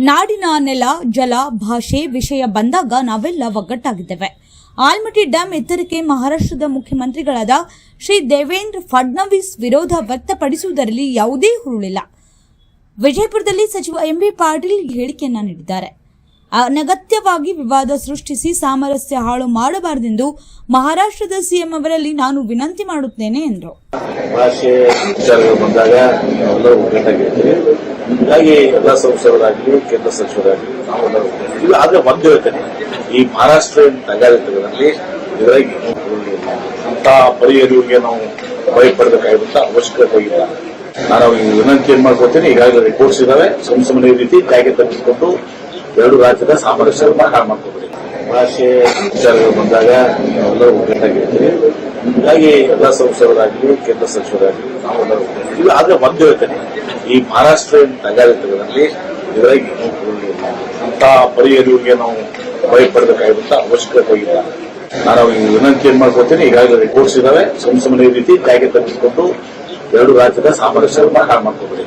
ನಾಡಿನ ನೆಲ, ಜಲ, ಭಾಷೆ ವಿಷಯ ಬಂದಾಗ ನಾವೆಲ್ಲ ಒಗ್ಗಟ್ಟಾಗಿದ್ದೇವೆ. ಆಲ್ಮಟ್ಟಿ ಡ್ಯಾಂ ಎತ್ತರಕ್ಕೆ ಮಹಾರಾಷ್ಟ್ರದ ಮುಖ್ಯಮಂತ್ರಿಗಳಾದ ಶ್ರೀ ದೇವೇಂದ್ರ ಫಡ್ನವೀಸ್ ವಿರೋಧ ವ್ಯಕ್ತಪಡಿಸುವುದರಲ್ಲಿ ಯಾವುದೇ ಹುರುಳಿಲ್ಲ. ವಿಜಯಪುರದಲ್ಲಿ ಸಚಿವ ಎಂಬಿ ಪಾಟೀಲ್ ಹೇಳಿಕೆಯನ್ನ ನೀಡಿದ್ದಾರೆ. ಅನಗತ್ಯವಾಗಿ ವಿವಾದ ಸೃಷ್ಟಿಸಿ ಸಾಮರಸ್ಯ ಹಾಳು ಮಾಡಬಾರದೆಂದು ಮಹಾರಾಷ್ಟ್ರದ ಸಿಎಂ ಅವರಲ್ಲಿ ನಾನು ವಿನಂತಿ ಮಾಡುತ್ತೇನೆ ಎಂದರು. ಭಾಷೆ ಬಂದಾಗ ಹೀಗಾಗಿ ಎಲ್ಲ ಸಂಸದರಾಗಲಿ, ಕೇಂದ್ರ ಸಚಿವರಾಗಲಿ ಆದ್ರೆ ಒಂದು ಹೇಳ್ತೇನೆ ಈ ಮಹಾರಾಷ್ಟ್ರ ನಗರಗಳಲ್ಲಿ ಇದರಾಗಿ ಅಂತ ಪರಿಹರಿಗೆ ನಾವು ಭಯಪಡಬೇಕಾಗಿರುವಂತ ಅವಶ್ಯಕತೆ ಇಲ್ಲ. ನಾನು ವಿನಂತಿ ಏನ್ ಮಾಡ್ಕೊತೀನಿ ಈಗಾಗಲೇ ರಿಪೋರ್ಟ್ಸ್ ಇದಾವೆ. ಸಂಸಮನೆ ರೀತಿ ಜಾಗೆ ತಪ್ಪಿಸಿಕೊಂಡು ಎರಡು ರಾಜ್ಯದ ಸಾಮರಸ್ಯವನ್ನು ಹಾಳು ಮಾಡ್ಕೋಬೇಕು ಭಾಷೆ, ವಿಚಾರಗಳು ಬಂದಾಗ ನಾವೆಲ್ಲರೂ ಒಗ್ಗಟ್ಟಾಗಿರ್ತೀವಿ. ಹೀಗಾಗಿ ಎಲ್ಲ ಸಂಸದರಾಗಲಿ, ಕೇಂದ್ರ ಸಚಿವರಾಗಲಿ ನಾವೆಲ್ಲರೂ. ಇಲ್ಲ ಆದ್ರೆ ಒಂದು ಹೇಳ್ತೇನೆ ಈ ಮಹಾರಾಷ್ಟ್ರ ನಗರಗಳಲ್ಲಿ ಇದರಾಗಿ ಅಂತ ಪರಿಹರಿವಿಗೆ ನಾವು ಭಯಪಡಬೇಕಾಗಿರುವಂತ ಅವಶ್ಯಕತೆ ಇಲ್ಲ. ನಾನು ವಿನಂತಿ ಏನ್ ಮಾಡ್ಕೊತೀನಿ, ಈಗಾಗಲೇ ರಿಪೋರ್ಟ್ಸ್ ಇದಾವೆ. ಸಂಸಮನೆ ರೀತಿ ಜಾಗೆ ತಪ್ಪಿಸಿಕೊಂಡು ಎರಡು ರಾಜ್ಯದ ಸಾಮರಸ್ಯವನ್ನು ಹಾಳು ಮಾಡ್ಕೊಬೇಡಿ.